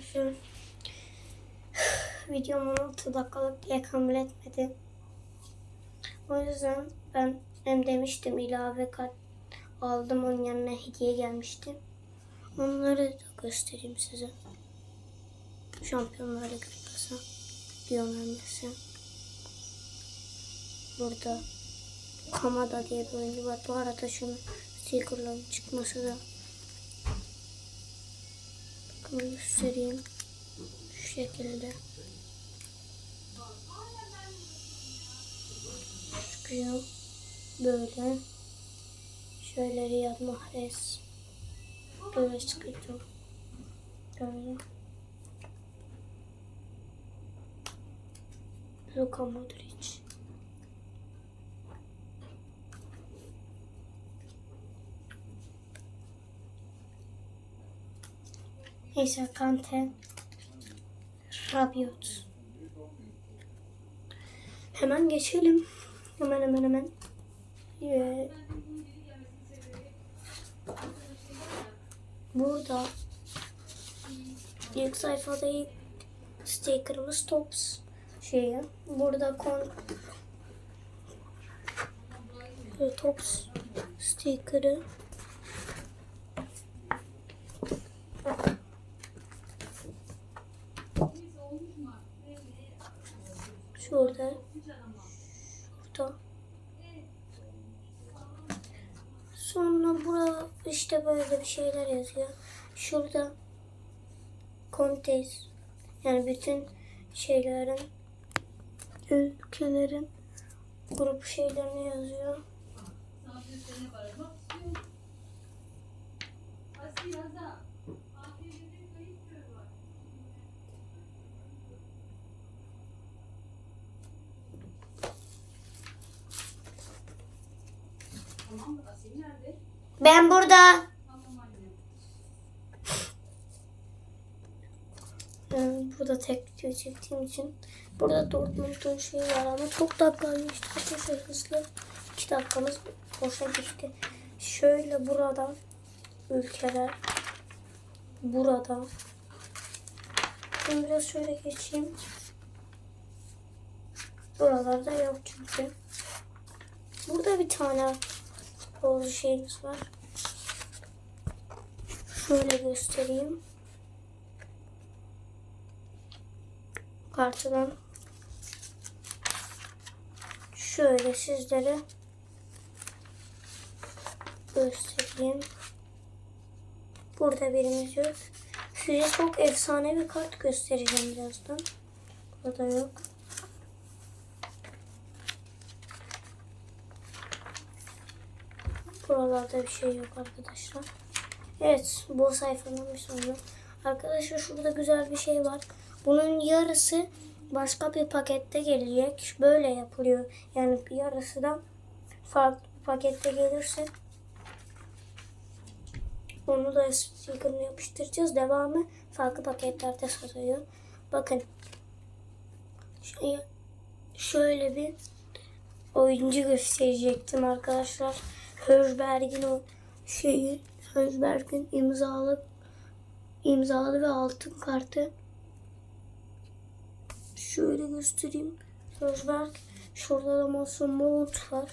arkadaşlar. Videom 16 dakikalık diye kabul etmedi. O yüzden ben hem demiştim ilave kart aldım onun yanına hediye gelmişti. Onları da göstereyim size. Şampiyonlar Ligi kupası. Lionel Messi. Burada Kamada diye bir oyuncu var. Bu arada şunu stickerların çıkması da Bakın göstereyim. Şu şekilde. Çıkıyor. Böyle. Şöyle Riyad Mahrez. Böyle çıkıyor. Böyle. Luka Modric. Neyse Kante. Rabiot. Hemen geçelim. Hemen hemen hemen. Ee, burada ilk sayfada ilk stickerımız tops şeyi. Burada kon tops stickerı Şurada. Şurada. Sonra bura işte böyle bir şeyler yazıyor. Şurada Contes yani bütün şeylerin ülkelerin grup şeylerini yazıyor. Ben burada. Yani burada tek video çektiğim için burada Dortmund'un şeyi var ama çok dakika geçti. Arkadaşlar hızlı. 2 dakikamız boşa gitti. Şöyle burada ülkeler burada. Şimdi biraz şöyle geçeyim. Buralarda yok çünkü. Burada bir tane futbolcu şeyimiz var. Şöyle göstereyim. Kartıdan şöyle sizlere göstereyim. Burada birimiz yok. Size çok efsane bir kart göstereceğim birazdan. Burada yok. Buralarda bir şey yok arkadaşlar. Evet bu sayfanın bir sonu. Arkadaşlar şurada güzel bir şey var. Bunun yarısı başka bir pakette gelecek. Böyle yapılıyor. Yani yarısı da farklı bir pakette gelirse onu da sticker'ını yapıştıracağız. Devamı farklı paketlerde satılıyor. Bakın. Şöyle bir oyuncu gösterecektim arkadaşlar. Hörsberg'in o şeyi Hörsberg'in imzalı imzalı ve altın kartı şöyle göstereyim. Hörsberg şurada da Mason Mount var.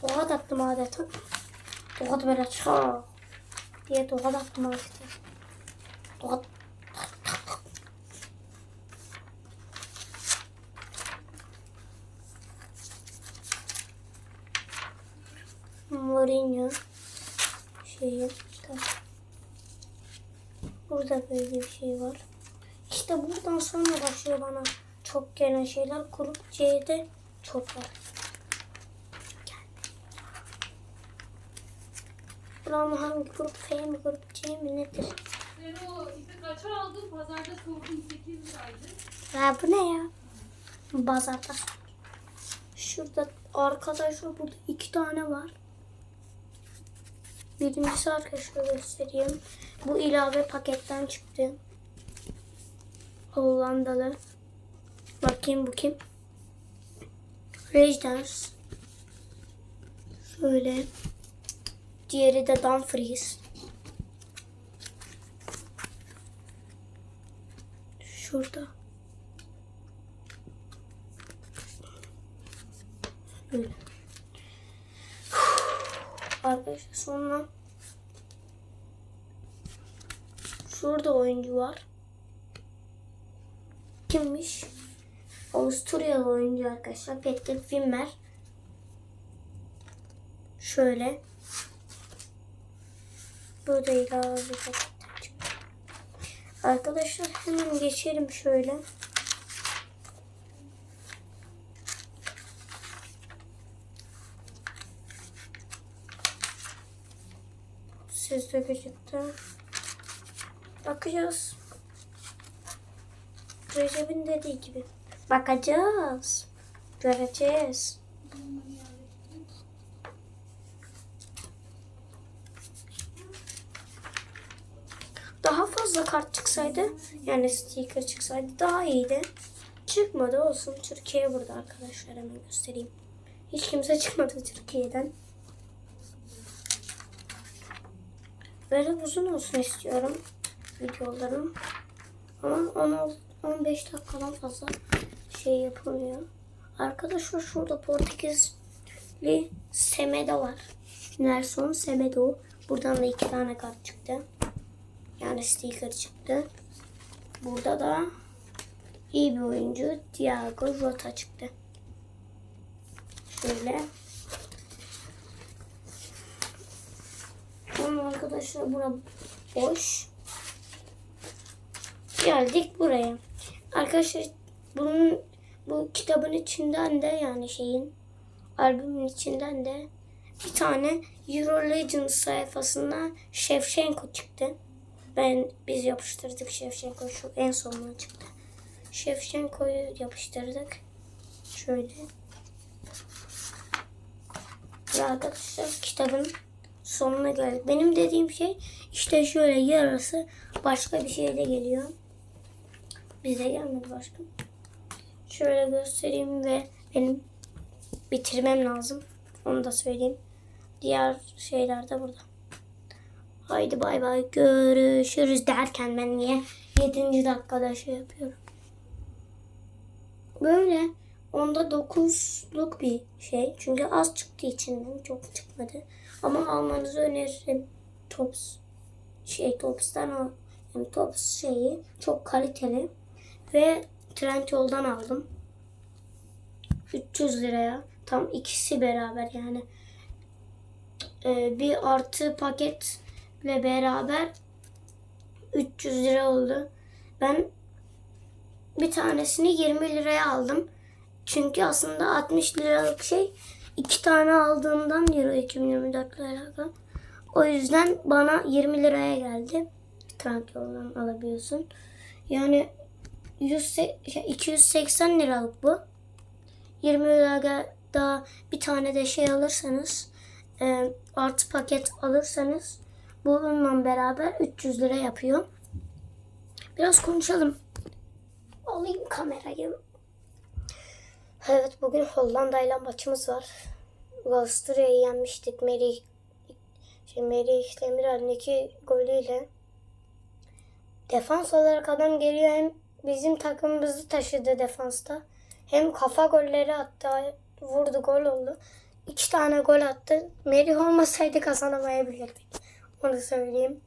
Tokat attım adeta. Tokat böyle çağ diye tokat attım adeta. Tokat şeyi da. Burada böyle bir şey var. İşte buradan sonra başlıyor bana çok gelen şeyler. Grup C'de çok var. Buranın hangi grup F mi grup C mi nedir? Ben o ipi kaça aldım? Pazarda sordum 8 liraydı. Ha bu ne ya? Bazarda. Şurada arkadaşlar burada iki tane var. Birincisi arkadaşlar göstereyim. Bu ilave paketten çıktı. Hollandalı. Bakayım bu kim? Rage Dance. Şöyle. Diğeri de Dumfries. Şurada. Böyle. Arkadaşlar sonra şurada oyuncu var. Kimmiş? Avusturyalı oyuncu arkadaşlar. Patrick Wimmer. Şöyle. Burada ilave. Arkadaşlar hemen geçelim şöyle. Siz gözüktü. Bakacağız. Recep'in dediği gibi. Bakacağız. Göreceğiz. Daha fazla kart çıksaydı yani sticker çıksaydı daha iyiydi. Çıkmadı olsun. Türkiye burada arkadaşlar hemen göstereyim. Hiç kimse çıkmadı Türkiye'den. Böyle uzun olsun istiyorum videolarım. Ama 10 15 dakikadan fazla şey yapılmıyor. Arkadaşlar şurada Portekizli Semedo var. Nelson Semedo. Buradan da iki tane kart çıktı. Yani sticker çıktı. Burada da iyi bir oyuncu Thiago Jota çıktı. Şöyle. Sonra arkadaşlar bura boş. Geldik buraya. Arkadaşlar bunun bu kitabın içinden de yani şeyin albümün içinden de bir tane Euro Legends sayfasında Shevchenko çıktı. Ben biz yapıştırdık Shevchenko şu en sonuna çıktı. Shevchenko'yu yapıştırdık. Şöyle. Ve arkadaşlar kitabın sonuna geldik. Benim dediğim şey işte şöyle yarısı başka bir şeyle geliyor. Bize gelmedi başka. Şöyle göstereyim ve benim bitirmem lazım. Onu da söyleyeyim. Diğer şeyler de burada. Haydi bay bay görüşürüz derken ben niye 7. dakikada şey yapıyorum. Böyle onda 9'luk bir şey. Çünkü az çıktığı içinden çok çıkmadı. Ama almanızı öneririm. Tops şey Tops'tan al. Yani Tops şeyi çok kaliteli. Ve Trendyol'dan aldım. 300 liraya. Tam ikisi beraber yani. Ee, bir artı paketle beraber 300 lira oldu. Ben bir tanesini 20 liraya aldım. Çünkü aslında 60 liralık şey iki tane aldığımdan Euro 2024 ile alakalı. O yüzden bana 20 liraya geldi. Trendyol'dan alabiliyorsun. Yani 100, se- şey, 280 liralık bu. 20 liraya daha bir tane de şey alırsanız e, artı paket alırsanız bununla beraber 300 lira yapıyor. Biraz konuşalım. Alayım kamerayı. Evet bugün Hollanda ile maçımız var. Avusturya'yı yenmiştik. Merih şey, Merih Demirel'in iki golüyle. Defans olarak adam geliyor hem bizim takımımızı taşıdı defansta. Hem kafa golleri attı. Vurdu gol oldu. İki tane gol attı. Merih olmasaydı kazanamayabilirdik. Onu söyleyeyim.